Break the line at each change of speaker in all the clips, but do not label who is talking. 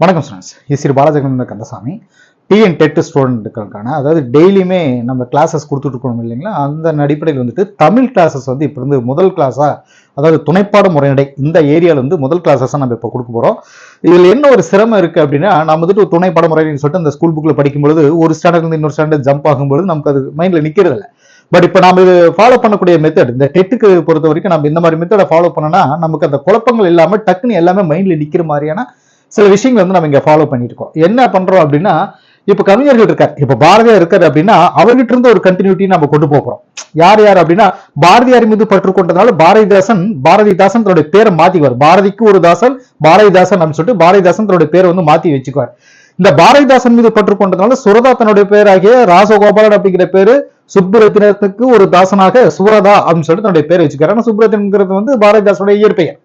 வணக்கம் ஸ்டூடெண்ட்ஸ் இது ஸ்ரீ பாலஜெகந்த கந்தசாமி. டிஎன் டெட் ஸ்டூடெண்ட்டுகளுக்கான அதாவது டெய்லியுமே நம்ம கிளாஸஸ் கொடுத்துட்ருக்கணும் இல்லைங்களா? அந்த அடிப்படையில் வந்துட்டு தமிழ் கிளாஸஸ் வந்து இப்போ இருந்து முதல் கிளாஸாக அதாவது துணைப்பாட முறைநடை இந்த ஏரியாவில் வந்து முதல் கிளாஸஸாக நம்ம இப்போ கொடுக்க போகிறோம் இதில் என்ன ஒரு சிரமம் இருக்குது அப்படின்னா நம்ம வந்துட்டு துணைப்பட துணைப்பாட முறைன்னு சொல்லிட்டு அந்த ஸ்கூல் புக்கில் படிக்கும்பொழுது ஒரு ஸ்டாண்டர்ட்லேருந்து இன்னொரு ஸ்டாண்டர்ட் ஜம்ப் ஆகும்பொழுது நமக்கு அது மைண்டில் நிற்கிறதில்ல பட் இப்போ நம்ம இது ஃபாலோ பண்ணக்கூடிய மெத்தட் இந்த டெட்டுக்கு பொறுத்த வரைக்கும் நம்ம இந்த மாதிரி மெத்தடை ஃபாலோ பண்ணோன்னா நமக்கு அந்த குழப்பங்கள் இல்லாமல் டக்குன்னு எல்லாமே மைண்டில் நிற்கிற மாதிரியான சில விஷயங்கள் வந்து நம்ம இங்கே ஃபாலோ பண்ணிட்டு இருக்கோம் என்ன பண்றோம் அப்படின்னா இப்போ கவிஞர்கள் இருக்கார் இப்ப பாரதியார் இருக்கார் அப்படின்னா அவர்கிட்ட இருந்து ஒரு கண்டினியூட்டி நம்ம கொண்டு போகிறோம் யார் யார் அப்படின்னா பாரதியார் மீது பற்று கொண்டதால பாரதிதாசன் பாரதிதாசன் தன்னுடைய பேரை மாத்திக்குவார் பாரதிக்கு ஒரு தாசன் பாரதிதாசன் அப்படின்னு சொல்லிட்டு பாரதிதாசன் தன்னுடைய பேரை வந்து மாத்தி வச்சுக்குவார். இந்த பாரதிதாசன் மீது பற்று கொண்டதுனால சுரதா தன்னுடைய பேராகிய ராசகோபாலன் அப்படிங்கிற பேரு சுப்புரத்தினத்துக்கு ஒரு தாசனாக சுரதா அப்படின்னு சொல்லிட்டு தன்னுடைய பேர் வச்சுக்கிறார் ஆனால் சுப்புரத்தினங்கிறது வந்து பாரதிதாசனுடைய இயற்பெயர்.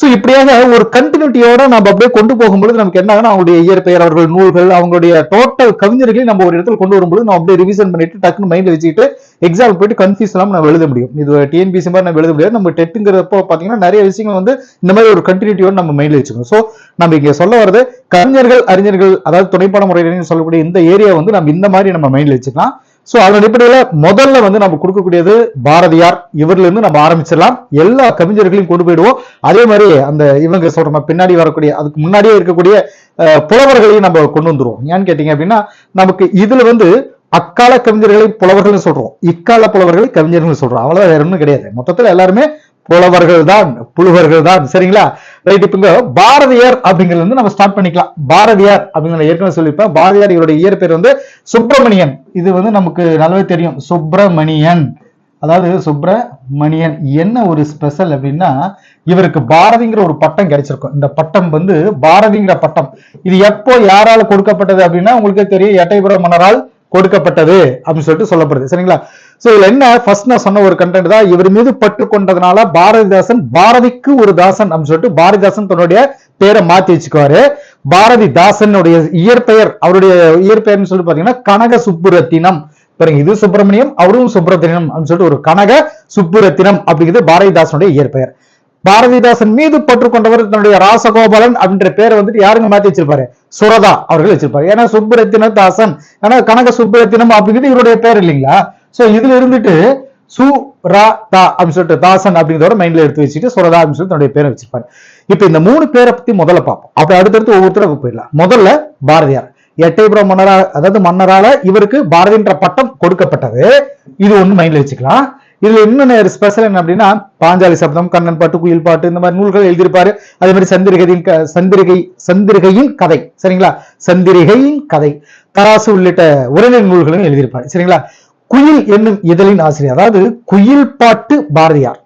ஸோ இப்படியாக ஒரு கண்டினியூட்டியோட நம்ம அப்படியே கொண்டு போகும்பொழுது நமக்கு என்ன ஆகும்னா அவங்களுடைய இயற்பெயர் அவர்கள் நூல்கள் அவங்களுடைய டோட்டல் கவிஞர்களை நம்ம ஒரு இடத்துல கொண்டு வரும்போது நம்ம அப்படியே ரிவிஷன் பண்ணிட்டு டக்குன்னு மைண்ட்ல வச்சுக்கிட்டு எக்ஸாம் போயிட்டு கன்ஃபியூஸ் இல்லாமல் நம்ம எழுத முடியும். இது டிஎன்பிசி மாதிரி நம்ம எழுத முடியாது. நம்ம டெட்டுங்கிறப்போ பார்த்தீங்கன்னா நிறைய விஷயங்கள் வந்து இந்த மாதிரி ஒரு கண்டினியூட்டியோட நம்ம மைண்ட்ல வச்சுக்கணும். ஸோ நம்ம இங்கே சொல்ல வர்றது கவிஞர்கள் அறிஞர்கள் அதாவது துணைப்பாட முறையில சொல்லக்கூடிய இந்த ஏரியா வந்து நம்ம இந்த மாதிரி நம்ம மைண்ட்ல வச்சுக்கலாம். சோ அதன் அடிப்படையில முதல்ல வந்து நம்ம கொடுக்கக்கூடியது பாரதியார். இவர்ல இருந்து நம்ம ஆரம்பிச்சிடலாம். எல்லா கவிஞர்களையும் கொண்டு போயிடுவோம். அதே மாதிரி அந்த இவங்க சொல்ற பின்னாடி வரக்கூடிய அதுக்கு முன்னாடியே இருக்கக்கூடிய புலவர்களையும் நம்ம கொண்டு வந்துருவோம். ஏன்னு கேட்டிங்க அப்படின்னா நமக்கு இதுல வந்து அக்கால கவிஞர்களை புலவர்கள்னு சொல்றோம். இக்கால புலவர்களை கவிஞர்கள்னு சொல்றோம். அவ்வளவுதான் வேற ஒன்றும் கிடையாது. மொத்தத்துல எல்லாருமே புலவர்கள் தான் புலுவர்கள் தான் சரிங்களா? ரைட் இப்ப இங்க பாரதியார் அப்படிங்கிறது வந்து நம்ம ஸ்டார்ட் பண்ணிக்கலாம். பாரதியார் அப்படிங்கிற ஏற்கனவே சொல்லியிருப்பேன். பாரதியார் இவருடைய இயற்பெயர் வந்து சுப்பிரமணியன். இது வந்து நமக்கு நல்லாவே தெரியும். சுப்பிரமணியன். அதாவது சுப்பிரமணியன் என்ன ஒரு ஸ்பெஷல் அப்படின்னா இவருக்கு பாரதிங்கிற ஒரு பட்டம் கிடைச்சிருக்கும். இந்த பட்டம் வந்து பாரதிங்கிற பட்டம். இது எப்போ யாரால கொடுக்கப்பட்டது அப்படின்னா உங்களுக்கே தெரியும். எட்டயபுரம் மன்னரால் கொடுக்கப்பட்டது அப்படின்னு சொல்லிட்டு சொல்லப்படுது. சரிங்களா? சோ இதுல என்ன? ஃபர்ஸ்ட் நான் சொன்ன ஒரு கண்டென்ட் தான். இவர் மீது பற்று கொண்டதுனால பாரதிதாசன் பாரதிக்கு ஒரு தாசன் அப்படின்னு சொல்லிட்டு பாரதிதாசன் தன்னுடைய பேரை மாத்தி வச்சுக்குவாரு. பாரதிதாசனுடைய இயற்பெயர் அவருடைய இயற்பெயர்னு சொல்லிட்டு பாத்தீங்கன்னா கனக சுப்புரத்தினம். பாருங்க இது சுப்பிரமணியம் அவரும் சுப்பிரத்தினம் அப்படின்னு சொல்லிட்டு ஒரு கனக சுப்புரத்தினம் அப்படிங்கிறது பாரதிதாசனுடைய இயற்பெயர். பாரதிதாசன் மீது பற்று கொண்டவர் தன்னுடைய ராசகோபாலன் அப்படின்ற பேரை வந்துட்டு யாருங்க மாத்தி வச்சிருப்பாரு? சுரதா அவர்கள் வச்சிருப்பாரு. ஏன்னா சுப்புரத்தின தாசன் ஏன்னா கனக சுப்புரத்தினம் அப்படிங்கிறது இவருடைய பேர் இல்லைங்களா? சோ இதுல இருந்துட்டு சு ரா தா அப்படின்னு சொல்லிட்டு தாசன் அப்படிங்கிறத மைண்ட்ல எடுத்து வச்சுட்டு சுரதா அப்படின்னு சொல்லி தன்னுடைய பேரை வச்சிருப்பாரு. இப்ப இந்த மூணு பேரை பத்தி முதல்ல பார்ப்போம். அப்ப அடுத்தடுத்து ஒவ்வொருத்தரும் போயிடலாம். முதல்ல பாரதியார். எட்டைபுரம் மன்னரா அதாவது மன்னரால இவருக்கு பாரதின்ற பட்டம் கொடுக்கப்பட்டது. இது ஒண்ணு மைண்ட்ல வச்சுக்கலாம். இதுல இன்னொன்னு ஸ்பெஷல் என்ன அப்படின்னா பாஞ்சாலி சப்தம் கண்ணன் பாட்டு குயில் பாட்டு இந்த மாதிரி நூல்கள் எழுதியிருப்பாரு. அதே மாதிரி சந்திரிகையின் சந்திரிகை சந்திரிகையின் கதை. சரிங்களா? சந்திரிகையின் கதை. தராசு உள்ளிட்ட உரைநடை நூல்களும் எழுதியிருப்பாரு. சரிங்களா? குயில் என்னும் இதழின் ஆசிரியர் அதாவது குயில் பாட்டு பாரதியார்.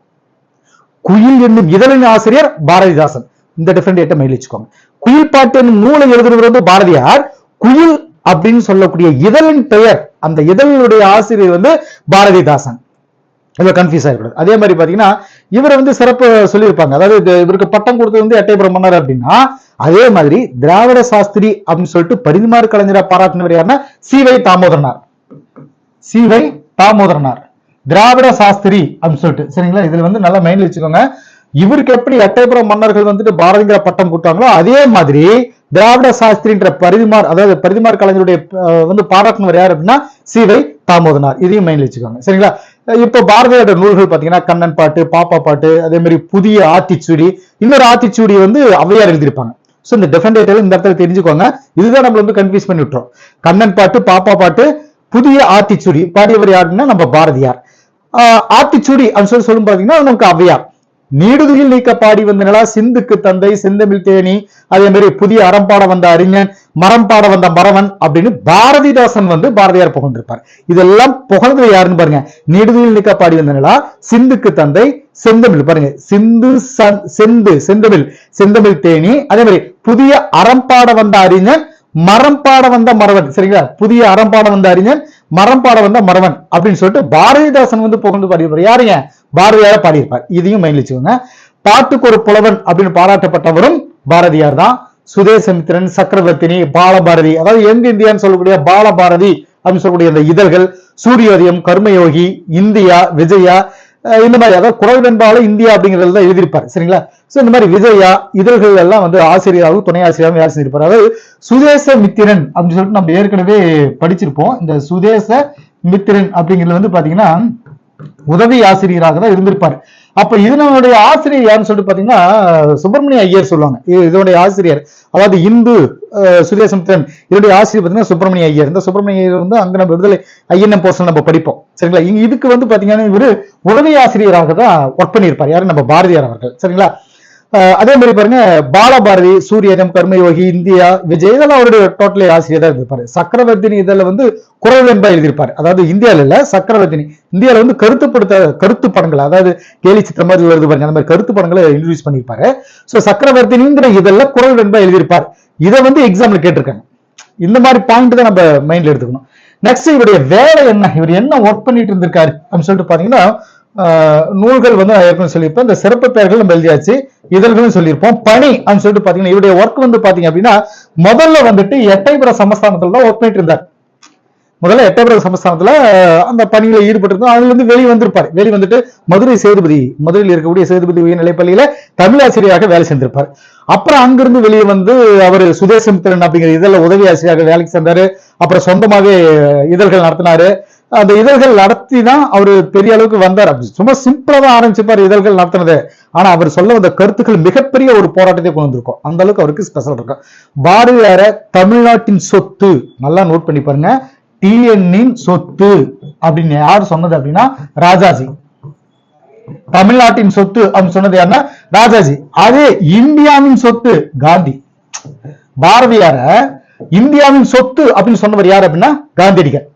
குயில் என்னும் இதழின் ஆசிரியர் பாரதிதாசன். இந்த டிஃபரெண்ட் ஏட்ட மைல் குயில் பாட்டு என்னும் நூலை எழுதுறது வந்து பாரதியார். குயில் அப்படின்னு சொல்லக்கூடிய இதழின் பெயர் அந்த இதழினுடைய ஆசிரியர் வந்து பாரதிதாசன். இதில் கன்ஃபியூஸ் ஆகிடக்கூடாது அதே மாதிரி பாத்தீங்கன்னா இவர் வந்து சிறப்பு சொல்லியிருப்பாங்க. அதாவது இவருக்கு பட்டம் கொடுத்தது வந்து எட்டயபுரம் மன்னர் அப்படின்னா அதே மாதிரி திராவிட சாஸ்திரி அப்படின்னு சொல்லிட்டு பரிதிமாறு கலைஞரை பாராட்டினவர் யாருன்னா சிவை தாமோதரனார். சிவை தாமோதரனார். திராவிட சாஸ்திரி அப்படின்னு சொல்லிட்டு. சரிங்களா? இதுல வந்து நல்லா மைண்ட்ல வச்சுக்கோங்க. இவருக்கு எப்படி எட்டயபுரம் மன்னர்கள் வந்துட்டு பாரதிங்கிற பட்டம் கொடுத்தாங்களோ அதே மாதிரி திராவிட சாஸ்திரின்ற பரிதிமார் அதாவது பரிதிமார் கலைஞருடைய வந்து பாராட்டினவர் யார் அப்படின்னா சிவை தாமோதனார் இதையும் மைண்ட்ல வச்சுக்கோங்க. சரிங்களா? இப்போ பாரதியோட நூல்கள் பாத்தீங்கன்னா கண்ணன் பாட்டு பாப்பா பாட்டு அதே மாதிரி புதிய ஆத்திச்சூடி இன்னொரு ஆத்திச்சூடி வந்து அவையார் எழுதியிருப்பாங்க. ஸோ இந்த டிஃபரெண்ட் இந்த இடத்துல தெரிஞ்சுக்கோங்க. இதுதான் நம்மள வந்து கன்ஃபியூஸ் பண்ணி விட்டுரும். கண்ணன் பாட்டு பாப்பா பாட்டு புதிய ஆத்திச்சூடி. பாடியவர் யாருன்னா நம்ம பாரதியார். ஆஹ் ஆத்திச்சூடி அப்படின்னு சொல்லி சொல்லும் பாத்தீங்கன்னா நமக்கு அவையார் நீடுதுயில் நீக்க பாடி வந்த நிலா சிந்துக்கு தந்தை செந்தமிழ் தேனி அதே மாதிரி புதிய அறம்பாட வந்த அறிஞன் மரம் பாட வந்த மறவன் அப்படின்னு பாரதிதாசன் வந்து பாரதியார் புகழ்ந்திருப்பார். இதெல்லாம் புகழ்ந்தது யாருன்னு பாருங்க. நீடுதுயில் நீக்க பாடி வந்த நிலா சிந்துக்கு தந்தை செந்தமிழ். பாருங்க சிந்து செந்து செந்தமிழ் செந்தமிழ் தேனி அதே மாதிரி புதிய அறம்பாட வந்த அறிஞன் மரம் பாட வந்த மறவன் சரிங்களா? புதிய அறம் பாட வந்த அறிஞன் மரம் பாட வந்த மறவன் அப்படின்னு சொல்லிட்டு பாரதிதாசன் வந்து புகழ்ந்து பாடியிருப்பார் யாருங்க? பாரதியார பாடியிருப்பார். இதையும் மயிலிச்சுக்கோங்க பாட்டுக்கு ஒரு புலவன் அப்படின்னு பாராட்டப்பட்டவரும் பாரதியார் தான். சுதேசமித்திரன் சக்கரவர்த்தினி பாலபாரதி அதாவது எங்க இந்தியான்னு சொல்லக்கூடிய பாலபாரதி அப்படின்னு சொல்லக்கூடிய அந்த இதழ்கள் சூரியோதயம் கர்மயோகி இந்தியா விஜயா இந்த மாதிரி அதாவது குரல் வெண்பால இந்தியா அப்படிங்கிறது தான் எழுதியிருப்பார். சரிங்களா? சோ இந்த மாதிரி விஜயா இதழ்கள் எல்லாம் வந்து ஆசிரியராகவும் துணை ஆசிரியராகவும் யார் செஞ்சிருப்பார். அதாவது சுதேச மித்திரன் அப்படின்னு சொல்லிட்டு நம்ம ஏற்கனவே படிச்சிருப்போம். இந்த சுதேச மித்திரன் அப்படிங்கிறது வந்து பாத்தீங்கன்னா உதவி ஆசிரியராக தான் இருந்திருப்பாரு. அப்ப இதனுடைய ஆசிரியர் யாருன்னு சொல்லிட்டு பாத்தீங்கன்னா சுப்பிரமணிய ஐயர் சொல்லுவாங்க. இதனுடைய ஆசிரியர். அதாவது இந்து அஹ், இதனுடைய ஆசிரியர் பாத்தீங்கன்னா சுப்பிரமணிய ஐயர். இந்த சுப்பிரமணிய ஐயர் வந்து அங்க நம்ம விடுதலை ஐயன் போர்ஷன் நம்ம படிப்போம். சரிங்களா? இங்க இதுக்கு வந்து பாத்தீங்கன்னா இவரு உதவி ஆசிரியராக தான் ஒர்க் பண்ணியிருப்பார். யாரு? நம்ம பாரதியார் அவர்கள். சரிங்களா? அதே மாதிரி பாருங்க பாலபாரதி சூரியனம் கர்மயோகி இந்தியா விஜய் இதெல்லாம் அவருடைய டோட்டலி ஆசிரியர் தான் இருந்திருப்பாரு. சக்கரவர்த்தினி இதெல்லாம் வந்து குரல் வெண்பா எழுதியிருப்பாரு. அதாவது இந்தியால இல்ல சக்கரவர்த்தினி. இந்தியாவில் வந்து கருத்துப்படுத்த கருத்து படங்கள் அதாவது கேலி சித்திரம் மாதிரி வருது பாருங்க அந்த மாதிரி கருத்து படங்களை இன்ட்ரடியூஸ் பண்ணியிருப்பாரு. ஸோ சக்கரவர்த்தினிங்கிற இதெல்லாம் குரல் வெண்பா எழுதியிருப்பார். இதை வந்து எக்ஸாம்ல கேட்டிருக்காங்க. இந்த மாதிரி பாயிண்ட் தான் நம்ம மைண்ட்ல எடுத்துக்கணும். நெக்ஸ்ட் இவருடைய வேலை என்ன? இவர் என்ன ஒர்க் பண்ணிட்டு இருந்திருக்காரு? அப்படின்னு சொல்லிட்டு பாத்தீங்கன்னா நூல்கள் வந்து நான் ஏற்கனவே சொல்லியிருப்பேன். இந்த சிறப்பு பெயர்கள் நம்ம எழுதியாச்சு. இதழ்களும் சொல்லியிருப்போம். பணி அப்படின்னு சொல்லிட்டு பாத்தீங்கன்னா இவருடைய ஒர்க் வந்து பாத்தீங்க அப்படின்னா முதல்ல வந்துட்டு எட்டைபுர சமஸ்தானத்துல தான் ஒர்க் பண்ணிட்டு இருந்தார் முதல்ல எட்டயபுரம் சமஸ்தானத்துல அந்த பணியில ஈடுபட்டிருந்தோம். அதுல இருந்து வெளியே வந்திருப்பார். வெளியே வந்துட்டு மதுரை சேதுபதி மதுரையில் இருக்கக்கூடிய சேதுபதி உயர்நிலைப்பள்ளியில தமிழ் ஆசிரியராக வேலை செஞ்சிருப்பார். அப்புறம் அங்கிருந்து வெளியே வந்து அவர் சுதேசமித்திரன் அப்படிங்கிற இதழில் உதவி ஆசிரியராக வேலைக்கு சென்றாரு அப்புறம் சொந்தமாவே இதழ்கள் நடத்தினாரு. அந்த இதழ்கள் நடத்தி தான் அவர் பெரிய அளவுக்கு வந்தார். அப்படி சும்மா சிம்பிளா தான் ஆரம்பிச்சுப்பார் இதழ்கள் நடத்தினது. ஆனா அவர் சொல்ல வந்த கருத்துக்கள் மிகப்பெரிய ஒரு போராட்டத்தை கொண்டு வந்திருக்கும் அந்த அளவுக்கு அவருக்கு ஸ்பெஷல் இருக்கும் பாரதியார தமிழ்நாட்டின் சொத்து. நல்லா நோட் பண்ணி பாருங்க. டிஎன்னின் சொத்து அப்படின்னு யார் சொன்னது அப்படின்னா ராஜாஜி. தமிழ்நாட்டின் சொத்து அப்படின்னு சொன்னது யாருன்னா ராஜாஜி. அதே இந்தியாவின் சொத்து காந்தி. பாரதியார இந்தியாவின் சொத்து அப்படின்னு சொன்னவர் யார் அப்படின்னா காந்தியடிகள்.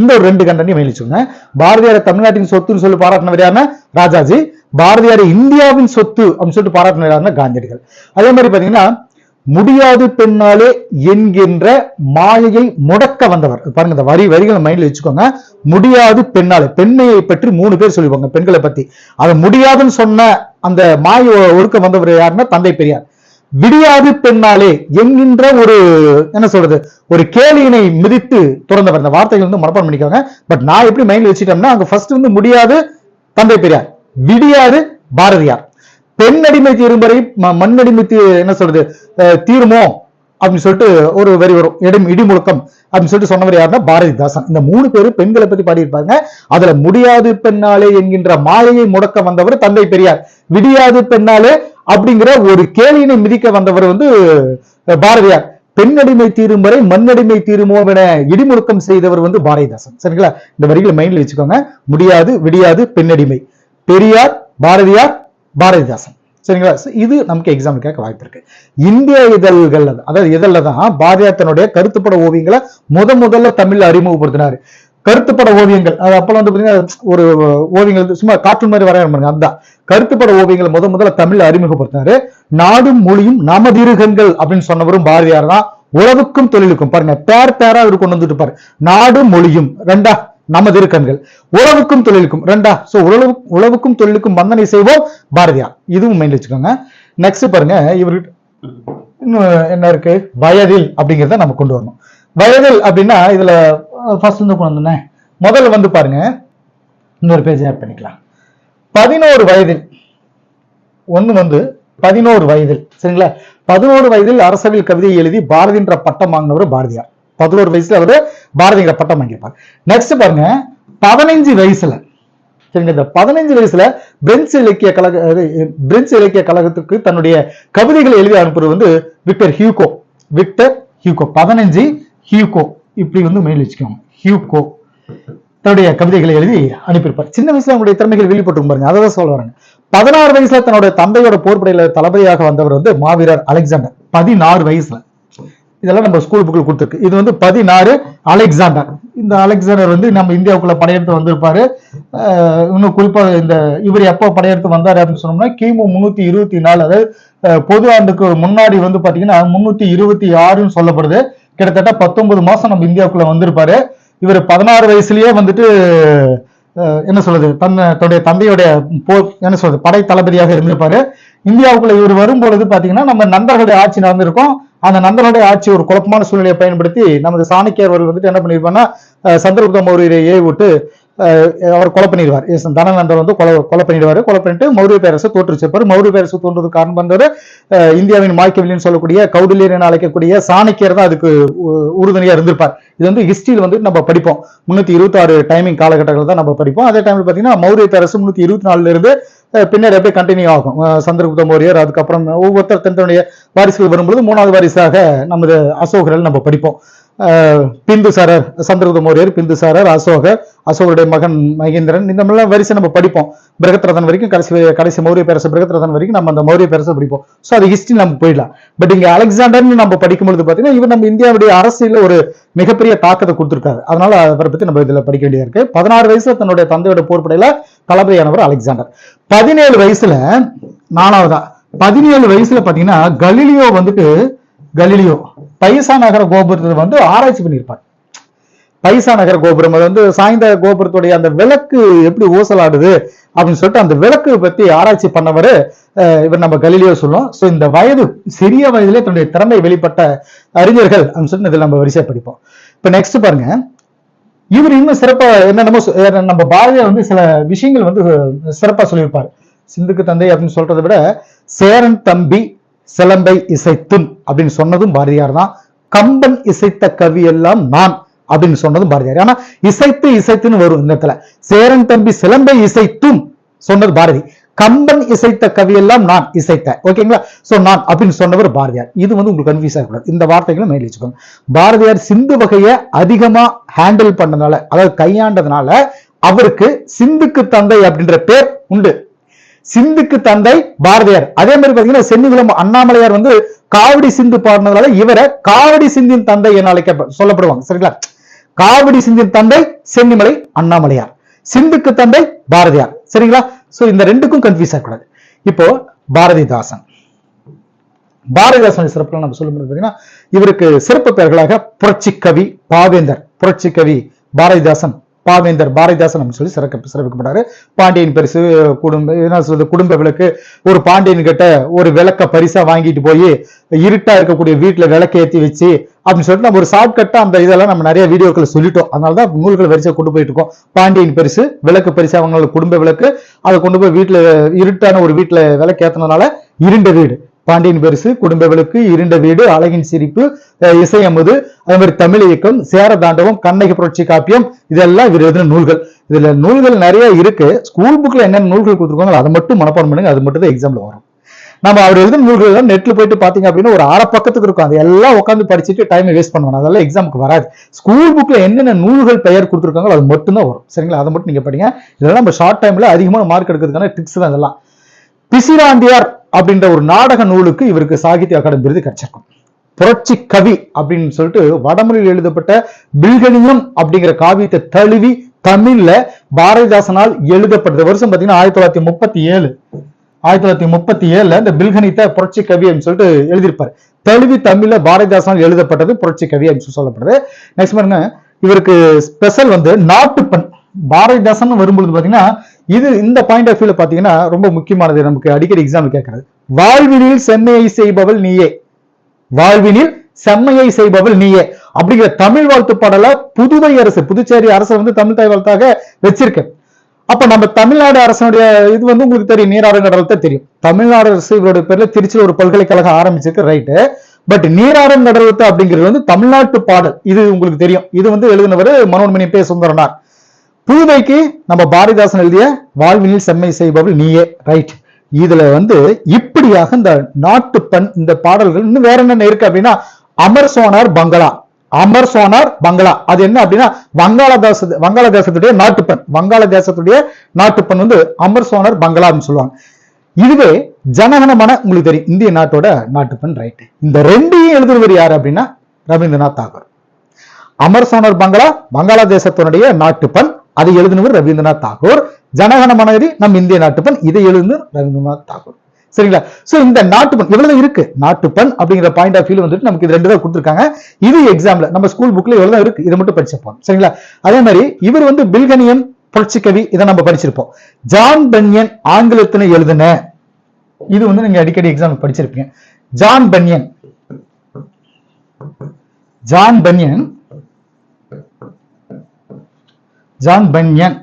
இந்த ஒரு ரெண்டு கண்டனையும் வெளிச்சுங்க பாரதியார் தமிழ்நாட்டின் சொத்துன்னு சொல்லி பாராட்டினவர் யாருன்னா? ராஜாஜி. பாரதியார் இந்தியாவின் சொத்து அப்படின்னு சொல்லிட்டு பாராட்டினவர் யாருன்னா? காந்தியடிகள். அதே மாதிரி பாத்தீங்கன்னா முடியாது பெண்ணாலே என்கின்ற மாயையை முடக்க வந்தவர். பாருங்க இந்த வரி வரிகளை மைண்ட்ல வச்சுக்கோங்க. முடியாது பெண்ணாலே. பெண்மையை பற்றி மூணு பேர் சொல்லிப்பாங்க பெண்களை பத்தி. அதை முடியாதுன்னு சொன்ன அந்த மாயை ஒடுக்க வந்தவர் யாருன்னா? தந்தை பெரியார். விடியாது பெண்ணாலே என்கின்ற ஒரு என்ன சொல்றது ஒரு கேலியினை மிதித்து துறந்தவர். இந்த வார்த்தைகள் வந்து மனப்பாடம் பண்ணிக்கோங்க. பட் நான் எப்படி மைண்ட்ல வச்சுட்டோம்னா அங்க ஃபர்ஸ்ட் வந்து முடியாது தந்தை பெரியார். விடியாது பாரதியார். பெண் அடிமை தீரும் வரை ம- மண் அடிமை என்ன சொல்றது தீருமோ? அப்படின்னு சொல்லிட்டு ஒரு வரி வரும். இடம் இடி முழுக்கம் அப்படின்னு சொல்லிட்டு சொன்னவர் யாருன்னா பாரதிதாசன். இந்த மூணு பேரும் பெண்களை பத்தி பாடியிருப்பாங்க. அதுல முடியாது பெண்ணாலே என்கின்ற மாயையை முடக்க வந்தவர் தந்தை பெரியார். விடியாது பெண்ணாலே அப்படிங்கிற ஒரு கேலியினை மிதிக்க வந்தவர் வந்து பாரதியார். பெண்ணடிமை தீரும் வரை மண்ணடிமை தீருமோ என இடிமுழக்கம் செய்தவர் வந்து பாரதிதாசன். சரிங்களா? இந்த வரிகளை மைண்ட்ல வச்சுக்கோங்க. முடியாது விடியாது பெண்ணடிமை. பெரியார் பாரதியார் பாரதிதாசன். சரிங்களா? இது நமக்கு எக்ஸாம் கேட்க வாய்ப்பு இருக்கு. இந்திய இதழ்கள் அதாவது இதழில் தான் பாரதியார் தன்னுடைய கருத்துப்பட ஓவியங்களை முத முதல்ல தமிழ்ல அறிமுகப்படுத்தினாரு. கருத்துப்பட ஓவியங்கள் அது அப்பெல்லாம் வந்து பாத்தீங்கன்னா ஒரு ஓவியங்கள் சும்மா கார்ட்டூன் மாதிரி வரைய பாருங்க அதுதான் கருத்துப்பட ஓவியங்களை முத முதல்ல தமிழ்ல அறிமுகப்படுத்தினாரு. நாடும் மொழியும் நமதிருகங்கள் அப்படின்னு சொன்னவரும் பாரதியார் தான். உறவுக்கும் தொழிலுக்கும் பாருங்க பேர் பேரா அவர் கொண்டு வந்துட்டு பாரு நாடும் மொழியும் ரெண்டா? நமது இருக்கண்கள் உறவுக்கும் தொழிலுக்கும் ரெண்டா? சோ உறவு உழவுக்கும் தொழிலுக்கும் வந்தனை செய்வோம் பாரதியார். இதுவும் மைண்ட் வச்சுக்கோங்க. நெக்ஸ்ட் பாருங்க இவரு இன்னும் என்ன இருக்கு? வயதில் அப்படிங்கிறத நம்ம கொண்டு வரணும். வயதில் அப்படின்னா இதுல ஃபர்ஸ்ட் இருந்து கொண்டு வந்தேன் முதல்ல வந்து பாருங்க இன்னொரு பேஜ் ஆட் பண்ணிக்கலாம். பதினோரு வயதில் ஒண்ணு வந்து பதினோரு வயதில் சரிங்களா? பதினோரு வயதில் அரசவில் கவிதை எழுதி பாரதின்ற பட்டம் வாங்கினவர் பாரதியார். பதினோரு வயசுல அவரு பாரதிங்கிற பட்டம் வாங்கியிருப்பார். நெக்ஸ்ட் பாருங்க பதினைஞ்சு வயசுல. சரிங்க இந்த பதினைஞ்சு வயசுல பிரெஞ்சு இலக்கிய கழக பிரெஞ்சு இலக்கிய கழகத்துக்கு தன்னுடைய கவிதைகளை எழுதி அனுப்புறது வந்து விக்டர் ஹியூகோ. விக்டர் ஹியூகோ பதினஞ்சு ஹியூகோ. இப்படி வந்து மெயில் வச்சுக்கோங்க. ஹியூகோ. தன்னுடைய கவிதைகளை எழுதி அனுப்பியிருப்பார். சின்ன வயசுல அவங்களுடைய திறமைகள் வெளிப்பட்டு பாருங்க. அதை தான் சொல்ல வராங்க. பதினாறு வயசுல தன்னுடைய தந்தையோட போர்படையில தளபதியாக வந்தவர் வந்து மாவீரர் அலெக்சாண்டர். பதினாறு வயசுல. இதெல்லாம் நம்ம ஸ்கூல் புக்கில் கொடுத்துருக்கு. இது வந்து பதினாறு அலெக்சாண்டர். இந்த அலெக்சாண்டர் வந்து நம்ம இந்தியாவுக்குள்ள படையெடுத்து வந்திருப்பாரு. இன்னும் குறிப்பாக இந்த இவர் எப்போ படையெடுத்து வந்தார் அப்படின்னு சொன்னோம்னா கிமு முன்னூத்தி இருபத்தி நாலு. அதாவது பொது ஆண்டுக்கு முன்னாடி வந்து பாத்தீங்கன்னா முன்னூத்தி இருபத்தி ஆறுன்னு சொல்லப்படுது. கிட்டத்தட்ட பத்தொன்பது மாசம் நம்ம இந்தியாவுக்குள்ள வந்திருப்பாரு. இவர் பதினாறு வயசுலயே வந்துட்டு என்ன சொல்றது தன்னை தன்னுடைய தந்தையுடைய போர் என்ன சொல்றது படை தளபதியாக இருந்திருப்பாரு. இந்தியாவுக்குள்ள இவர் வரும்பொழுது பாத்தீங்கன்னா நம்ம நண்பர்களுடைய ஆட்சி நடந்திருக்கும். அந்த நண்பர்களுடைய ஆட்சி ஒரு குழப்பமான சூழ்நிலையை பயன்படுத்தி நமது சாணக்கியர் அவர்கள் வந்துட்டு என்ன பண்ணிருப்பாங்கன்னா சந்திரகுப்த மௌரியரை ஏவி விட்டு அவர் கொலை பண்ணிடுவார். எஸ் தனநந்தர் வந்து கொலை கொலை பண்ணிடுவார். கொலை பண்ணிட்டு மௌரிய பேரரசு தோற்றுச்சிருப்பார் மௌரிய பேரரசு தோன்றது காரணம் பண்றது இந்தியாவின் மாய்க்கவில்னு சொல்லக்கூடிய கௌடிலியர் என அழைக்கக்கூடிய சாணக்கியர் தான் அதுக்கு உ- உறுதுணையா இருந்திருப்பார். இது வந்து ஹிஸ்டரியில் வந்து நம்ம படிப்போம். முன்னூத்தி இருபத்தி ஆறு டைமிங் காலகட்டங்கள் தான் நம்ம படிப்போம். அதே டைம்ல பாத்தீங்கன்னா மௌரிய பேரரசு முன்னூத்தி இருபத்தி நாலுல இருந்து பின்னாடி அப்படியே கண்டினியூ ஆகும். சந்திரகுப்த மௌரியர் அதுக்கப்புறம் ஒவ்வொருத்தர் தன்னுடைய வாரிசுகள் வரும்பொழுது மூணாவது வாரிசாக நமது அசோகர்கள் நம்ம படிப்போம். பிந்துசாரர் சந்திரகுப்த மௌரியர் பிந்துசாரர் அசோகர் அசோகருடைய மகன் மகேந்திரன். இந்த மாதிரிலாம் வரிசை நம்ம படிப்போம். பிரகத்ரதன் வரைக்கும் கடைசி கடைசி மௌரிய பேரரசு பிரகத்ரதன் வரைக்கும் நம்ம அந்த மௌரிய பேரரசை படிப்போம். ஸோ அது ஹிஸ்டரி நம்ம போயிடலாம். பட் இங்கே அலெக்சாண்டர்னு நம்ம படிக்கும்பொழுது பார்த்தீங்கன்னா இவர் நம்ம இந்தியாவுடைய அரசியல ஒரு மிகப்பெரிய தாக்கத்தை கொடுத்துருக்காரு. அதனால அவரை பற்றி நம்ம இதுல படிக்க வேண்டியது இருக்கு. பதினாறு வயசுல தன்னுடைய தந்தையோட போர்படையில தளபதியானவர் அலெக்சாண்டர். பதினேழு வயசுல நாலாவதா பதினேழு வயசுல பாத்தீங்கன்னா கலிலியோ வந்துட்டு கலிலியோ. பைசா நகர கோபுரத்தை வந்து ஆராய்ச்சி பண்ணியிருப்பார். பைசா நகர கோபுரம் அது வந்து சாய்ந்த கோபுரத்துடைய அந்த விளக்கு எப்படி ஊசலாடுது அப்படின்னு சொல்லிட்டு அந்த விளக்கு பத்தி ஆராய்ச்சி பண்ணவர் இவர் நம்ம கலிலியோ சொல்லுவோம். ஸோ இந்த வயது சிறிய வயதிலே தன்னுடைய திறமை வெளிப்பட்ட அறிஞர்கள் அப்படின்னு சொல்லிட்டு இதில் நம்ம வரிசை படிப்போம். இப்போ நெக்ஸ்ட் பாருங்க. இவர் இன்னும் சிறப்பா என்னென்னமோ நம்ம பாரதியார் வந்து சில விஷயங்கள் வந்து சிறப்பா சொல்லியிருப்பார். சிந்துக்கு தந்தை அப்படின்னு சொல்றதை விட சேரன் தம்பி சிலம்பை இசைத்தும் அப்படின்னு சொன்னதும் பாரதியார் தான். கம்பன் இசைத்த கவி எல்லாம் நான் அப்படின்னு சொன்னதும் பாரதியார். ஆனா இசைத்து இசைத்துன்னு வரும் இந்த இடத்துல. சேரன் தம்பி சிலம்பை இசைத்தும் சொன்னது பாரதி. கம்பன் இசைத்த கவியெல்லாம் நான் இசைத்த. ஓகேங்களா சோ நான் அப்படின்னு சொன்னவர் பாரதியார். இது வந்து உங்களுக்கு கன்ஃபியூஸ் ஆகக்கூடாது இந்த வார்த்தைகளும் மேலே வச்சுக்கோங்க. பாரதியார் சிந்து வகையை அதிகமா ஹேண்டில் பண்ணனால அதாவது கையாண்டதுனால அவருக்கு சிந்துக்கு தந்தை அப்படின்ற பேர் உண்டு. சிந்துக்கு தந்தை பாரதியார். அதே மாதிரி பாத்தீங்கன்னா சென்னிகுளம் அண்ணாமலையார் வந்து காவடி சிந்து பாடினதால இவரை காவடி சிந்தின் தந்தை என அழைக்க சொல்லப்படுவாங்க. சரிங்களா? காவடி சிந்தின் தந்தை சென்னிமலை அண்ணாமலையார். சிந்துக்கு தந்தை பாரதியார். சரிங்களா? சோ இந்த ரெண்டுக்கும் கன்ஃபியூஸ் ஆகக்கூடாது. இப்போ பாரதிதாசன். பாரதிதாசன் சிறப்புகள் நம்ம சொல்லும்போது பாத்தீங்கன்னா இவருக்கு சிறப்பு பெயர்களாக புரட்சி கவி பாவேந்தர் புரட்சி கவி பாரதிதாசன் பாவேந்தர் பாரதிதாசன் அப்படின்னு சொல்லி சிறக்க சிறப்பிக்கப்பட்டாரு. பாண்டியன் பரிசு குடும்ப என்ன சொல்றது குடும்ப விளக்கு ஒரு பாண்டியன் கிட்ட ஒரு விளக்க பரிசா வாங்கிட்டு போய் இருட்டா இருக்கக்கூடிய வீட்டுல விளக்கு ஏத்தி வச்சு அப்படின்னு சொல்லிட்டு நம்ம ஒரு ஷார்ட்கட்டா அந்த இதெல்லாம் நம்ம நிறைய வீடியோக்களை சொல்லிட்டோம். அதனாலதான் நூல்கள் வரிசை கொண்டு போயிட்டு இருக்கோம். பாண்டியன் பரிசு விளக்கு பரிசு அவங்களோட குடும்ப விளக்கு அதை கொண்டு போய் வீட்டுல இருட்டான ஒரு வீட்டுல விளக்கு ஏத்தனதுனால இருண்ட வீடு. பாண்டியன் பெருசு குடும்ப விளக்கு இருண்ட வீடு அழகின் சிரிப்பு இசையமுது அதே மாதிரி தமிழ் இயக்கம் சேர தாண்டவம் கண்ணகி புரட்சி காப்பியம் இதெல்லாம் இவர் எழுதின நூல்கள். இதுல நூல்கள் நிறைய இருக்கு. ஸ்கூல் புக்ல என்னென்ன நூல்கள் கொடுத்துருக்காங்களோ அதை மட்டும் மனப்பாடம் பண்ணுங்க. அது மட்டும் தான் எக்ஸாம்ல வரும். நம்ம அவர் எழுதின நூல்கள் எல்லாம் நெட்ல போயிட்டு பாத்தீங்க அப்படின்னா ஒரு அரை பக்கத்துக்கு இருக்கும். அது எல்லாம் உட்காந்து படிச்சுட்டு டைமை வேஸ்ட் பண்ணுவாங்க. அதெல்லாம் எக்ஸாமுக்கு வராது. ஸ்கூல் புக்ல என்னென்ன நூல்கள் பெயர் கொடுத்துருக்காங்களோ அது மட்டும் தான் வரும். சரிங்களா? அதை மட்டும் நீங்க படிங்க. இதெல்லாம் நம்ம ஷார்ட் டைம்ல அதிகமான மார்க் எடுக்கிறதுக்கான ட்ரிக்ஸ் தான் இதெல்லாம். பிசிராண்டியார் அப்படின்ற ஒரு நாடக நூலுக்கு இவருக்கு சாகித்ய அகாடமி விருது கிடைச்சிருக்கும். புரட்சி கவி அப்படின்னு சொல்லிட்டு வடமொழியில் எழுதப்பட்ட பில்கணியம் அப்படிங்கிற காவியத்தை தழுவி தமிழ்ல பாரதிதாசனால் எழுதப்பட்ட வருஷம் பாத்தீங்கன்னா ஆயிரத்தி தொள்ளாயிரத்தி முப்பத்தி ஏழு. ஆயிரத்தி தொள்ளாயிரத்தி முப்பத்தி ஏழுல இந்த பில்கணித்த புரட்சி கவி அப்படின்னு சொல்லிட்டு எழுதியிருப்பாரு. தழுவி தமிழ்ல பாரதிதாசனால் எழுதப்பட்டது புரட்சி கவி அப்படின்னு சொல்லி சொல்லப்படுது. நெக்ஸ்ட் பாருங்க. இவருக்கு ஸ்பெஷல் வந்து நாட்டுப்பண். பாரதிதாசன் வரும்பொழுது பாத்தீங்கன்னா இது இந்த பாயிண்ட் ஆஃப் வியூல பாத்தீங்கன்னா ரொம்ப முக்கியமானது. நமக்கு அடிக்கடி எக்ஸாம் கேட்கறது வாழ்வினில் செம்மையை செய்பவள் நீயே. வாழ்வினில் செம்மையை செய்பவள் நீயே. அப்படிங்கிற தமிழ் வாழ்த்து பாடல புதுவை அரசு புதுச்சேரி அரசு வந்து தமிழ் தாய் வாழ்த்தாக வச்சிருக்கு. அப்ப நம்ம தமிழ்நாடு அரசனுடைய இது வந்து உங்களுக்கு தெரியும். நீராறு தான் தெரியும். தமிழ்நாடு அரசு இவருடைய பேர்ல திருச்சியில் ஒரு பல்கலைக்கழகம் ஆரம்பிச்சிருக்கு ரைட்டு பட் நீராறும் கடலத்தை அப்படிங்கிறது வந்து தமிழ்நாட்டு பாடல். இது உங்களுக்கு தெரியும். இது வந்து எழுதினவர் மனோன்மணி பே. சுந்தரனார். புதுமைக்கு நம்ம பாரதிதாசன் எழுதிய வாழ்வினில் செம்மை செய்பவள் நீயே ரைட் இதுல வந்து இப்படியாக இந்த நாட்டுப்பண் இந்த பாடல்கள் இன்னும் வேற என்னென்ன இருக்கு அப்படின்னா அமர் சோனார் பங்களா அமர் சோனார் பங்களா அது என்ன அப்படின்னா வங்காளதேச வங்காளதேசத்துடைய நாட்டுப்பண் வங்காளதேசத்துடைய நாட்டுப்பண் வந்து அமர் சோனார் பங்களா அப்படின்னு சொல்லுவாங்க. இதுவே ஜனகனமான உங்களுக்கு தெரியும் இந்திய நாட்டோட நாட்டுப்பண் ரைட் இந்த ரெண்டையும் எழுதுறவர் யாரு அப்படின்னா ரவீந்திரநாத் தாகூர். அமர் சோனார் பங்களா வங்காளதேசத்தினுடைய நாட்டுப்பண் அதை எழுதினவர் ரவீந்திரநாத் தாகூர். ஜனகண மனதி நம் இந்திய நாட்டுப்பண் இதை எழுதினர் ரவீந்திரநாத் தாகூர். சரிங்களா? சோ இந்த நாட்டுப்பண் எவ்வளவு இருக்கு. நாட்டுப்பண் அப்படிங்கிற பாயிண்ட் ஆஃப் வியூ வந்துட்டு நமக்கு இது ரெண்டு தான் கொடுத்துருக்காங்க. இது எக்ஸாம்ல நம்ம ஸ்கூல் புக்ல எவ்வளவு இருக்கு. இதை மட்டும் படிச்சிருப்போம் சரிங்களா? அதே மாதிரி இவர் வந்து பில்கனியன் புரட்சி கவி இதை நம்ம படிச்சிருப்போம். ஜான் பன்யன் ஆங்கிலத்துல எழுதின இது வந்து நீங்க அடிக்கடி எக்ஸாம் படிச்சிருப்பீங்க. John Bunyan John Bunyan John Bunyan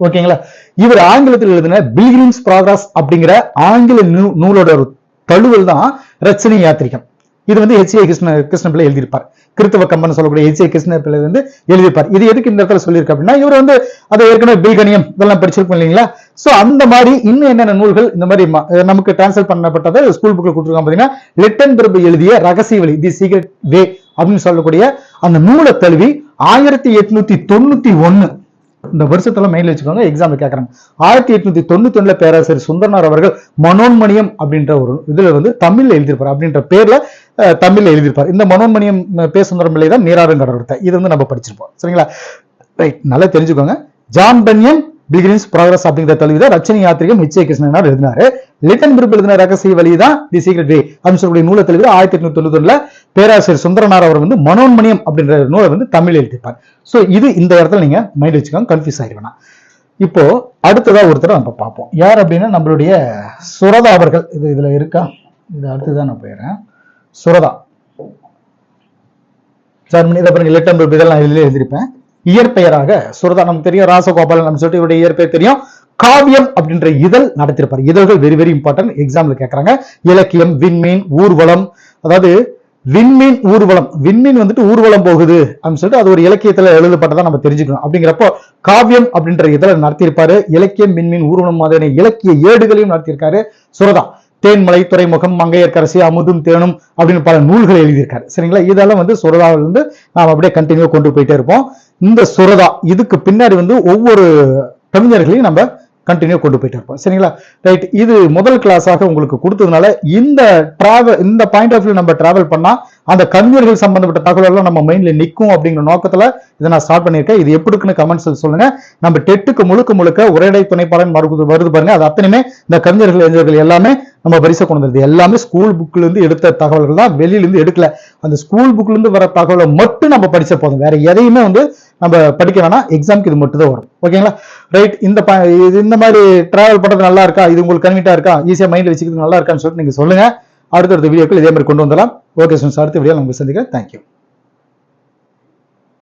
ஓகேங்களா இவர் ஆங்கிலத்தில் எழுதின பில்கிரிம்ஸ் ப்ராக்ரஸ் அப்படிங்கிற ஆங்கில நூ- நூலோட ஒரு தழுவல் தான் ரச்சனை யாத்திரிகம். இது வந்து ஹெச் ஏ கிருஷ்ண கிருஷ்ணபிள்ளை எழுதியிருப்பார். கிறித்துவ கம்பன் சொல்லக்கூடிய ஹெச் ஏ கிருஷ்ணபிள்ளை வந்து எழுதியிருப்பார். இது எதுக்கு இந்த இடத்துல சொல்லியிருக்கு அப்படின்னா இவர் வந்து அதை ஏற்கனவே பில்கணியம் இதெல்லாம் படிச்சிருக்கோம் இல்லைங்களா? சோ அந்த மாதிரி இன்னும் என்னென்ன நூல்கள் இந்த மாதிரி நமக்கு டிரான்ஸ்லேட் பண்ணப்பட்டதை ஸ்கூல் புக்கில் கொடுத்துருக்காங்க பாத்தீங்கன்னா லிட்டன் பிரபு எழுதிய ரகசிய வழி தி சீக்ரெட் வே அப்படின்னு சொல்லக்கூடிய அந்த நூலை தழுவி ஆயிரத்தி எட்நூத்தி தொண்ணூத்தி ஒன்னு இந்த வருஷத்துல மெயின்ல வச்சுக்கோங்க எக்ஸாம்ல கேட்கறாங்க ஆயிரத்தி எட்நூத்தி தொண்ணூத்தி ஒண்ணுல பேராசிரியர் சுந்தரனார் அவர்கள் மனோன்மணியம் அப்படின்ற ஒரு இதுல வந்து தமிழ்ல எழுதியிருப்பார். அப்படின்ற பேர்ல தமிழ்ல எழுதியிருப்பார். இந்த மனோன்மணியம் அஹ், பே சுந்தரம் பிள்ளை தான் நீராறும் இது வந்து நம்ம படிச்சிருப்போம். சரிங்களா? ரைட் நல்லா தெரிஞ்சுக்கோங்க. ஜாம்பன்யம் பிகினிங்ஸ் ப்ராக்ரஸ் அப்படிங்கிற தழுவிதான் ரச்சனை யாத்திரிகம் நிச்சய கிருஷ்ணனார் எழுதினாரு. லிட்டன் பிரிப்பு எழுதின ரகசிய வழி தான் தி சீக்ரெட் வே. அப்படின்னு சொல்லக்கூடிய நூலை தழுவி ஆயிரத்தி எட்நூத்தி தொண்ணூத்தி ஒண்ணுல பேராசிரியர் சுந்தரனார் அவர் வந்து மனோன்மணியம் அப்படின்ற நூலை வந்து தமிழ் எழுதிப்பார் சோ இது இந்த இடத்துல நீங்க மைண்ட் வச்சுக்கோங்க கன்ஃபியூஸ் ஆயிருவேனா இப்போ அடுத்ததா ஒருத்தர் நம்ம பார்ப்போம். யார் அப்படின்னா நம்மளுடைய சுரதா அவர்கள். இது இதுல இருக்கா? இது அடுத்துதான் நான் போயிடுறேன். சுரதா. ஜெர்மனி இதை பாருங்க லிட்டன் பிரிப்பு இதெல்லாம் இதுல எழுதியிருப்பேன். இயற்பெயராக சுரதா நமக்கு தெரியும் ராசகோபாலன் நம்ம சொல்லிட்டு இவருடைய இயற்பெயர் தெரியும். காவியம் அப்படின்ற இதழ் நடத்திருப்பார். இதழ்கள் வெரி வெரி இம்பார்ட்டன்ட் எக்ஸாம்ல கேக்குறாங்க. இலக்கியம் விண்மீன் ஊர்வலம். அதாவது விண்மீன் ஊர்வலம். விண்மீன் வந்துட்டு ஊர்வலம் போகுது அப்படின்னு சொல்லிட்டு அது ஒரு இலக்கியத்துல எழுதப்பட்டதா நம்ம தெரிஞ்சுக்கணும். அப்படிங்கிறப்போ காவியம் அப்படின்ற இதழ நடத்தியிருப்பாரு. இலக்கியம் விண்மீன் ஊர்வலம் மாதிரியான இலக்கிய ஏடுகளையும் நடத்தியிருக்காரு சுரதா. தேன்மலை துறைமுகம் மங்கையர்கரசி அமுதும் தேனும் அப்படின்னு பல நூல்கள் எழுதியிருக்காரு. சரிங்களா? இதெல்லாம் வந்து சுரதாவிலிருந்து நாம் அப்படியே கண்டினியூ கொண்டு போயிட்டே இருப்போம். இந்த சுரதா இதுக்கு பின்னாடி வந்து ஒவ்வொரு கவிஞர்களையும் நம்ம கண்டினியூ கொண்டு போயிட்டு இருப்போம். சரிங்களா? ரைட் இது முதல் கிளாஸாக உங்களுக்கு கொடுத்ததுனால இந்த டிராவல் இந்த பாயிண்ட் ஆஃப் வியூ நம்ம டிராவல் பண்ணால் அந்த கவிஞர்கள் சம்பந்தப்பட்ட தகவல் எல்லாம் நம்ம மைண்ட்ல நிற்கும் அப்படிங்கிற நோக்கத்துல இதை நான் ஸ்டார்ட் பண்ணியிருக்கேன். இது எப்படி இருக்குன்னு கமெண்ட்ஸ் சொல்லுங்க. நம்ம டெட்டுக்கு முழுக்க முழுக்க உரையடை துணைப்பாளன் வருது வருது பாருங்க. அது அத்தனையுமே இந்த கவிஞர்கள் இளைஞர்கள் எல்லாமே நம்ம வரிசை கொண்டு வந்தது எல்லாமே ஸ்கூல் புக்ல இருந்து எடுத்த தகவல்கள் தான் வெளியில இருந்து எடுக்கல. அந்த ஸ்கூல் புக்ல இருந்து வர தகவலை மட்டும் நம்ம படிச்ச போதும். வேற எதையுமே வந்து நம்ம படிக்க வேணாம். எக்ஸாம்க்கு இது மட்டும் தான் வரும். ஓகேங்களா ரைட் இந்த ப- இது இந்த மாதிரி டிராவல் பண்றது நல்லா இருக்கா? இது உங்களுக்கு கன்வீட்டா இருக்கா? ஈஸியா மைண்ட்ல வச்சுக்கிறது நல்லா இருக்கான்னு சொல்லிட்டு நீங்க சொல்லுங்க. அடுத்தடுத்த வீடியோக்கள் இதே மாதிரி கொண்டு வந்துடலாம் ஓகே ஸ்டூடெண்ட்ஸ் அடுத்த வீடியோ நம்ம சந்திக்கிறேன். தேங்க்யூ